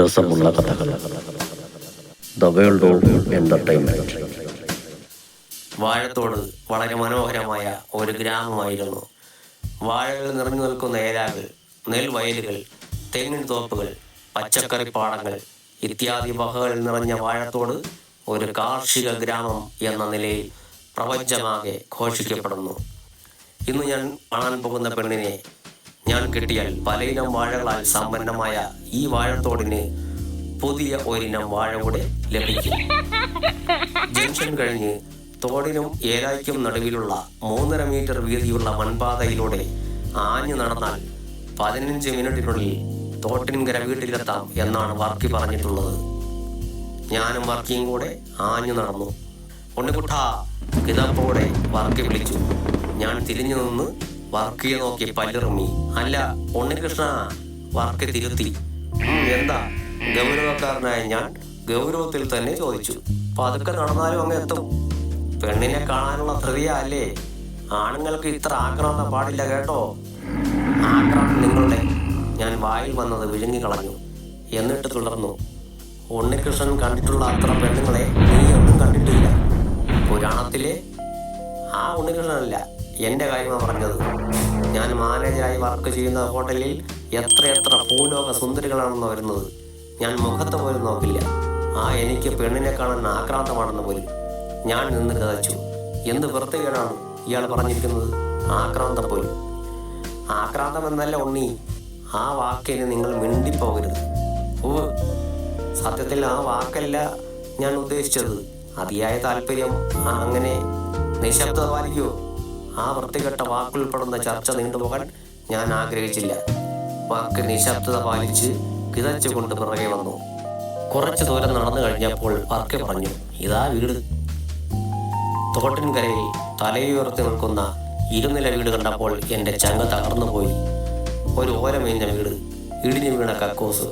രസമുള്ള കഥകൾ. The world of വാഴത്തോട് വളരെ മനോഹരമായ ഒരു ഗ്രാമമായിരുന്നു. വാഴകൾ നിറഞ്ഞു നിൽക്കുന്ന ഏലാകൾ നെൽവയലുകൾ തെങ്ങിൻ തോപ്പുകൾ പച്ചക്കറി പാടങ്ങൾ ഇത്യാദി വകകൾ നിറഞ്ഞ വാഴത്തോട് ഒരു കാർഷിക ഗ്രാമം എന്ന നിലയിൽ പ്രപഞ്ചമാകെ ഘോഷിക്കപ്പെടുന്നു. ഇന്ന് ഞാൻ കാണാൻ പോകുന്ന പെണ്ണിനെ ഞാൻ കിട്ടിയാൽ പലയിനം വാഴകളാൽ സമ്പന്നമായ ഈ വാഴത്തോടിന് പുതിയ ഒരിനം വാഴ കൂടെ ലഭിക്കും. ജംഗ്ഷൻ കഴിഞ്ഞ് തോടിനും ഏലായ്ക്കും നടുവിലുള്ള മൂന്നര മീറ്റർ വീതിയുള്ള മൺപാതയിലൂടെ ആഞ്ഞു നടന്നാൽ പതിനഞ്ച് മിനിറ്റിനുള്ളിൽ തോട്ടിൻകര വീട്ടിലെത്താം എന്നാണ് വർക്കി പറഞ്ഞിട്ടുള്ളത്. ഞാനും വർക്കിയും കൂടെ ആഞ്ഞു നടന്നു. ഉണ്ണിക്കുട്ട കിതപ്പോടെ വർക്കി വിളിച്ചു. ഞാൻ തിരിഞ്ഞു നിന്ന് വർക്കിയെ നോക്കി പല്ലിറങ്ങി അല്ല ഉണ്ണികൃഷ്ണ വർക്ക് തിരുത്തി. "ഉം, എന്താ? ഗൗരവക്കാരനായ ഞാൻ ഗൗരവത്തിൽ തന്നെ ചോദിച്ചു. പതുക്കെ നടന്നാലും അങ്ങ് എത്തും. പെണ്ണിനെ കാണാനുള്ള ധൃതിയ അല്ലേ ആണുങ്ങൾക്ക് ഇത്ര ആക്രമണം പാടില്ല കേട്ടോ. ആക്രമണം നിങ്ങളുടെ. ഞാൻ വായിൽ വന്നത് വിഴുങ്ങി കളഞ്ഞു. എന്നിട്ട് തുടർന്നു. ഉണ്ണികൃഷ്ണൻ കണ്ടിട്ടുള്ള അത്ര പെണ്ണുങ്ങളെ നീ ഒന്നും കണ്ടിട്ടില്ല. പുരാണത്തിലെ ആ ഉണ്ണികൃഷ്ണനല്ല. എന്റെ കാര്യമാണ് പറഞ്ഞത്. ഞാൻ മാനേജറായി വർക്ക് ചെയ്യുന്ന ഹോട്ടലിൽ എത്രയെത്ര ഭൂലോക സുന്ദരികളാണെന്ന് വരുന്നത്. ഞാൻ മുഖത്ത് പോലും നോക്കില്ല. ആ എനിക്ക് പെണ്ണിനെ കാണാൻ ആക്രാന്തമാണെന്ന് പോലും. ഞാൻ നിന്ന് കഥച്ചു. എന്ത് വൃത്തികേടാണ് ഇയാൾ പറഞ്ഞിരിക്കുന്നത്? ആക്രാന്തം പോലും. ആക്രാന്തം എന്നല്ല ഉണ്ണി ആ വാക്കിന് നിങ്ങൾ മിണ്ടിപ്പോകരുത്. ഓ സത്യത്തിൽ ആ വാക്കല്ല ഞാൻ ഉദ്ദേശിച്ചത്. അതിയായ താല്പര്യം അങ്ങനെ നിശബ്ദത പാലിക്കൂ ആ വൃത്തികെട്ട വാക്കുൾപ്പെടുന്ന ചർച്ച നീണ്ടുപോകാൻ ഞാൻ ആഗ്രഹിച്ചില്ല. വാക്ക് നിശബ്ദത പാലിച്ച് കിതച്ചുകൊണ്ട് പിറകെ വന്നു. കുറച്ചു ദൂരം നടന്നു കഴിഞ്ഞപ്പോൾ പറക്കെ പറഞ്ഞു ഇതാ വീട്. തോട്ടിൻകരയിൽ തലയുയർത്തി നിൽക്കുന്ന ഇരുനില വീട് കണ്ടപ്പോൾ എന്റെ ചങ്ങ തകർന്നു പോയി. ഒരു ഓരമേഞ്ഞ വീട് ഇടിഞ്ഞു വീണ കക്കൂസ്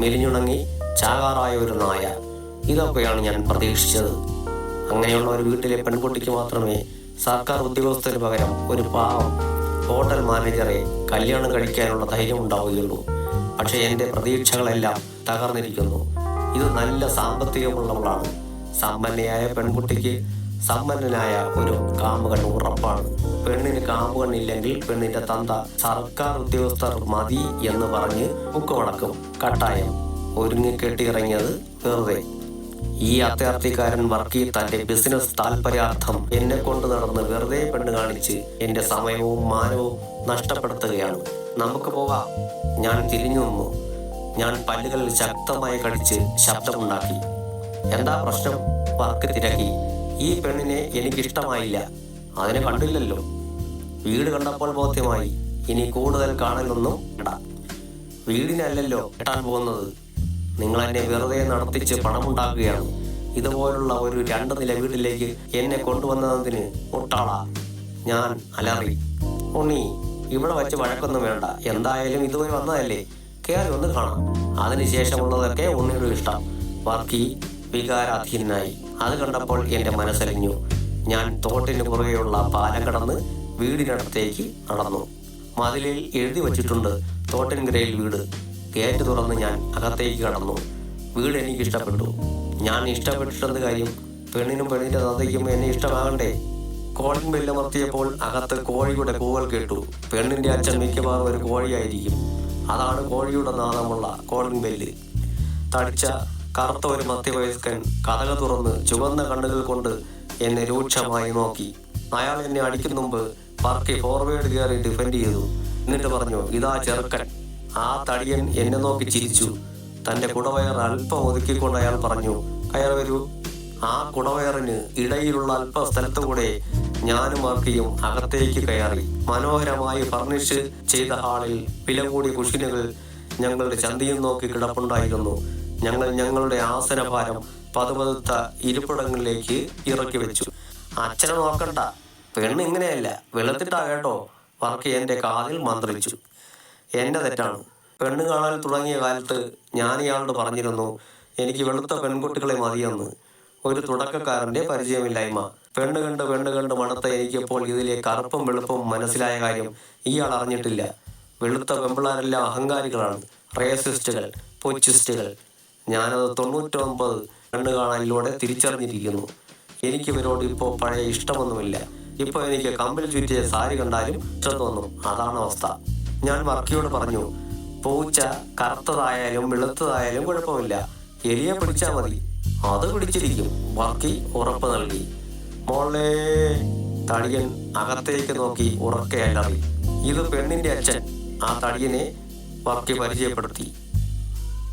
മെലിഞ്ഞുണങ്ങി ചാകാറായ ഒരു നായ. ഇതൊക്കെയാണ് ഞാൻ പ്രതീക്ഷിച്ചത്. അങ്ങനെയുള്ള ഒരു വീട്ടിലെ പെൺകുട്ടിക്ക് മാത്രമേ സർക്കാർ ഉദ്യോഗസ്ഥന് പകരം ഒരു പാവം ഹോട്ടൽ മാനേജറെ കല്യാണം കഴിക്കാനുള്ള ധൈര്യം ഉണ്ടാവുകയുള്ളൂ. പക്ഷെ എന്റെ പ്രതീക്ഷകളെല്ലാം തകർന്നിരിക്കുന്നു. ഇത് നല്ല സാമ്പത്തികമുള്ളവളാണ്. സമ്പന്നയായ പെൺകുട്ടിക്ക് സമ്പന്നനായ ഒരു കാമുകൻ ഉറപ്പാണ്. പെണ്ണിന് കാമുകൻ ഇല്ലെങ്കിൽ പെണ്ണിന്റെ തന്ത സർക്കാർ ഉദ്യോഗസ്ഥർ മതി എന്ന് പറഞ്ഞ് മുക്കുമടക്കും കട്ടായം. ഒരുങ്ങിക്കെട്ടിയിറങ്ങിയത് വെറുതെ. ഈ അത്യാർത്ഥിക്കാരൻ വർക്കി തന്റെ ബിസിനസ് താല്പര്യാർത്ഥം എന്നെ കൊണ്ട് നടന്ന് വെറുതെ പെണ്ണ് കാണിച്ച് എന്റെ സമയവും മാനവും നഷ്ടപ്പെടുത്തുകയാണ്. നമുക്ക് പോകാം. ഞാൻ തിരിഞ്ഞു നിന്നു. ഞാൻ പല്ലുകൾ ശക്തമായി കടിച്ച് ശബ്ദമുണ്ടാക്കി. എന്താ പ്രശ്നം? വർക്ക് തിരക്കി. ഈ പെണ്ണിനെ എനിക്കിഷ്ടമായില്ല. അതിനെ കണ്ടില്ലല്ലോ. വീട് കണ്ടപ്പോൾ ബോധ്യമായി. ഇനി കൂടുതൽ കാണലൊന്നും ഇടാം. വീടിനല്ലല്ലോ കെട്ടാൻ പോകുന്നത്. നിങ്ങൾ എന്നെ വെറുതെ നടത്തിച്ച് പണമുണ്ടാക്കുകയാണ്. ഇതുപോലുള്ള ഒരു രണ്ട് നില വീട്ടിലേക്ക് എന്നെ കൊണ്ടുവന്നതിന് മുട്ടാള ഞാൻ അലറി ഉണ്ണി ഇവിടെ വെച്ച് വഴക്കൊന്നും വേണ്ട. എന്തായാലും ഇതുവരെ വന്നതല്ലേ? കയറി ഒന്ന് കാണാം. അതിനുശേഷമുള്ളതൊക്കെ ഉണ്ണിയുടെ ഇഷ്ടം. വർക്കി വികാരാധീനായി അത് കണ്ടപ്പോൾ എന്റെ മനസ്സലിഞ്ഞു. ഞാൻ തോട്ടിന് പുറകെയുള്ള പാലം കടന്ന് വീടിനടുത്തേക്ക് നടന്നു. മതിലിൽ എഴുതി വച്ചിട്ടുണ്ട് തോട്ടിൻകരയിൽ വീട്. ഗേറ്റ് തുറന്ന് ഞാൻ അകത്തേക്ക് കടന്നു. വീട് എനിക്ക് ഇഷ്ടപ്പെട്ടു ഞാൻ ഇഷ്ടപ്പെട്ടിട്ടെന്ന് കാര്യം പെണ്ണിനും പെണ്ണിന്റെ തന്തയ്ക്കും എന്നെ ഇഷ്ടമാകണ്ടേ? കോളിംഗ് ബെല്ലമർത്തിയപ്പോൾ അകത്ത് കോഴിയുടെ കൂവൽ കേട്ടു. പെണ്ണിന്റെ അച്ഛൻ മിക്കവാറും ഒരു കോഴിയായിരിക്കും. അതാണ് കോഴിയുടെ നാദമുള്ള കോളിംഗ് ബെല്ല്. തടിച്ച കറുത്ത ഒരു മധ്യവയസ്കൻ കഥക തുറന്ന് ചുവന്ന കണ്ണുകൾ കൊണ്ട് എന്നെ രൂക്ഷമായി നോക്കി. അയാൾ എന്നെ അടിക്കും മുമ്പ് പാർക്കി ഫോർവേഡ് കയറി ഡിഫെൻഡ് ചെയ്തു. എന്നിട്ട് പറഞ്ഞു ഇതാ ചെറുക്കൻ. ആ തടിയൻ എന്നെ നോക്കി ചിരിച്ചു. തന്റെ കുടവയർ അല്പം ഒതുക്കിക്കൊണ്ട് അയാൾ പറഞ്ഞു കയറി വരൂ. ആ കുടവയറിന് ഇടയിലുള്ള അല്പ സ്ഥലത്തുകൂടെ ഞാനും വർക്കിയും അകത്തേക്ക് കയറി മനോഹരമായി ഫർണിഷ് ചെയ്ത ഹാളിൽ വില കൂടിയ കുഷിനുകൾ ഞങ്ങളുടെ ചന്തയും നോക്കി കിടപ്പുണ്ടായിരുന്നു. ഞങ്ങൾ ഞങ്ങളുടെ ആസനഭാരം പതുപതുത്ത ഇരിപ്പിടങ്ങളിലേക്ക് ഇറക്കി വെച്ചു. അച്ഛനെ നോക്കണ്ട പെണ്ണ് ഇങ്ങനെയല്ല. വെളുത്തിട്ടാ കേട്ടോ. വർക്ക് എന്റെ കാതിൽ മന്ത്രിച്ചു. എന്റെ തെറ്റാണ്. പെണ്ണ് കാണാൻ തുടങ്ങിയ കാലത്ത് ഞാൻ ഇയാളോട് പറഞ്ഞിരുന്നു എനിക്ക് വെളുത്ത പെൺകുട്ടികളെ മതിയെന്ന്. ഒരു തുടക്കക്കാരന്റെ പരിചയമില്ലായ്മ. പെണ്ണ് കണ്ട് പെണ്ണ് കണ്ട് മണത്ത എനിക്കിപ്പോൾ ഇതിലെ കറുപ്പും വെളുപ്പും മനസ്സിലായ കാര്യം ഇയാൾ അറിഞ്ഞിട്ടില്ല. വെളുത്ത പെമ്പിളാരെല്ലാം അഹങ്കാരികളാണ് റേസിസ്റ്റുകൾ പൊച്ചിസ്റ്റുകൾ. ഞാനത് തൊണ്ണൂറ്റൊമ്പത് കണ്ണു കാണാനിലൂടെ തിരിച്ചറിഞ്ഞിരിക്കുന്നു. എനിക്ക് ഇവരോട് ഇപ്പോൾ പഴയ ഇഷ്ടമൊന്നുമില്ല. ഇപ്പോൾ എനിക്ക് കമ്പിൽ ചുറ്റിയ സാരി കണ്ടാലും ഇഷ്ടം തോന്നും. അതാണ് അവസ്ഥ. ഞാൻ വർക്കിയോട് പറഞ്ഞു പൂച്ച കറുത്തതായാലും വെളുത്തതായാലും കുഴപ്പമില്ല. എലിയെ പിടിച്ചാ മതി. അത് പിടിച്ചിരിക്കും. ബാക്കി ഉറപ്പ് നൽകി. മോളെ തടിയൻ അകത്തേക്ക് നോക്കി ഉറക്കെ അലറി. ഇത് പെണ്ണിന്റെ അച്ഛൻ. ആ തടിയനെ വർക്കി പരിചയപ്പെടുത്തി.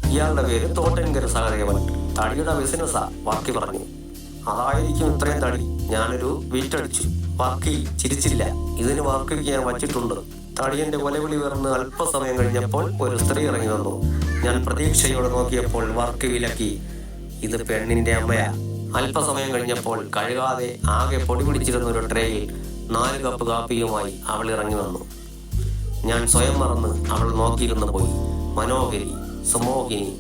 ഇയാളുടെ പേര് തോട്ടൻകര സഹദേവൻ. തടിയുടെ ബിസിനസ്സാ വർക്കി പറഞ്ഞു. അതായിരിക്കും ഇത്രയും തടി. ഞാനൊരു വീറ്റടിച്ചു. വർക്കി ചിരിച്ചില്ല. ഇതിന് വർക്കിക്ക് ഞാൻ വച്ചിട്ടുണ്ട്. തടിയന്റെ കൊലവിളി ഉയർന്ന് അല്പസമയം കഴിഞ്ഞപ്പോൾ ഒരു സ്ത്രീ ഇറങ്ങി വന്നു. ഞാൻ പ്രതീക്ഷയോടെ നോക്കിയപ്പോൾ വർക്ക് വിലക്കി. ഇത് പെണ്ണിന്റെ അമ്മയാ. അല്പസമയം കഴിഞ്ഞപ്പോൾ കഴുകാതെ ആകെ പൊടി പിടിച്ചിരുന്ന ഒരു ട്രേയിൽ നാല് കപ്പ് കാപ്പിയുമായി അവൾ ഇറങ്ങി വന്നു. ഞാൻ സ്വയം മറന്ന് അവൾ നോക്കിയിരുന്നു പോയി. മനോഹരി സുമോഹിനി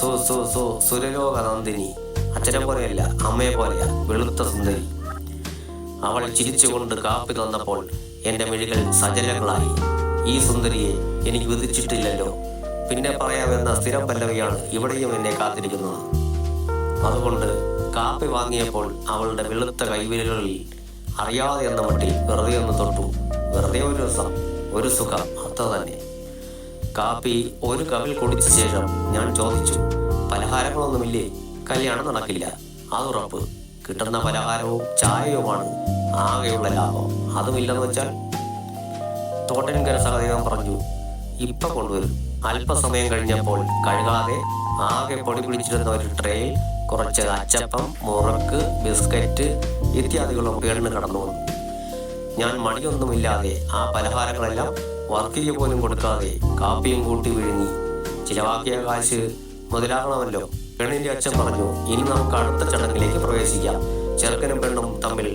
സു സു സു സുരലോകനന്ദിനി അച്ഛനെ പോലെയല്ല അമ്മയെ പോലെയാ. വെളുത്ത സുന്ദരി. അവൾ ചിരിച്ചുകൊണ്ട് കാപ്പി തന്നപ്പോൾ എന്റെ മിഴികൾ സജലങ്ങളായി ഈ സുന്ദരിയെ എനിക്ക് വിധിച്ചിട്ടില്ലല്ലോ. പിന്നെ പറയാമെന്ന സ്ഥിരം പല്ലവിയാണ് ഇവിടെയും എന്നെ കാത്തിരിക്കുന്നത്. അതുകൊണ്ട് കാപ്പി വാങ്ങിയപ്പോൾ അവളുടെ വെളുത്ത കൈവിരലുകളിൽ അറിയാതെ എന്ന മട്ടിൽ വെറുതെ ഒന്ന് തൊട്ടു. വെറുതെ ഒരു രസം ഒരു സുഖം അത്ര തന്നെ. കാപ്പി ഒരു കവിൽ കുടിച്ച ശേഷം ഞാൻ ചോദിച്ചു പലഹാരങ്ങളൊന്നുമില്ലേ? കല്യാണം നടക്കില്ല. അതുറപ്പ് കിട്ടുന്ന പലഹാരവും ചായയുമാണ്. ആകെയുള്ള ലാഭം. അതുമില്ലെന്ന് വെച്ചാൽ തോട്ടൻകര സഹദേവൻ പറഞ്ഞു ഇപ്പൊ കൊണ്ടുവരും. അല്പസമയം കഴിഞ്ഞപ്പോൾ കഴുകാതെ ആകെ പൊടി പിടിച്ചിരുന്ന ഒരു ട്രേയിൽ കുറച്ച് അച്ചപ്പം മുറക്ക് ബിസ്ക്കറ്റ് ഇത്യാദികളും പേരിന് കടന്നു വന്നു. ഞാൻ മടിയൊന്നുമില്ലാതെ ആ പലഹാരങ്ങളെല്ലാം വർക്കിക്ക് പോലും കൊടുക്കാതെ കാപ്പിയും കൂട്ടി വിഴുങ്ങി. ചിലവാക്കിയ കാശ് മുതലാകണമല്ലോ. പെണ്ണിന്റെ അച്ഛൻ പറഞ്ഞു ഇനി നമുക്ക് അടുത്ത ചടങ്ങിലേക്ക് പ്രവേശിക്കാം. ചെറുക്കനും പെണ്ണും തമ്മിൽ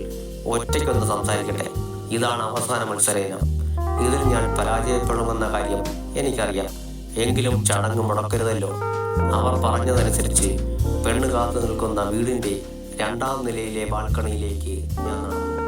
ഒറ്റയ്ക്കൊന്ന് സംസാരിക്കട്ടെ. ഇതാണ് അവസാന മത്സരം ഇതിൽ ഞാൻ പരാജയപ്പെടുമെന്ന കാര്യം എനിക്കറിയാം. എങ്കിലും ചടങ്ങ് മുടക്കരുതല്ലോ. അവർ പറഞ്ഞതനുസരിച്ച് പെണ്ണ് കാത്തു നിൽക്കുന്ന വീടിന്റെ രണ്ടാം നിലയിലെ ബാൽക്കണിയിലേക്ക് ഞാൻ നടന്നു.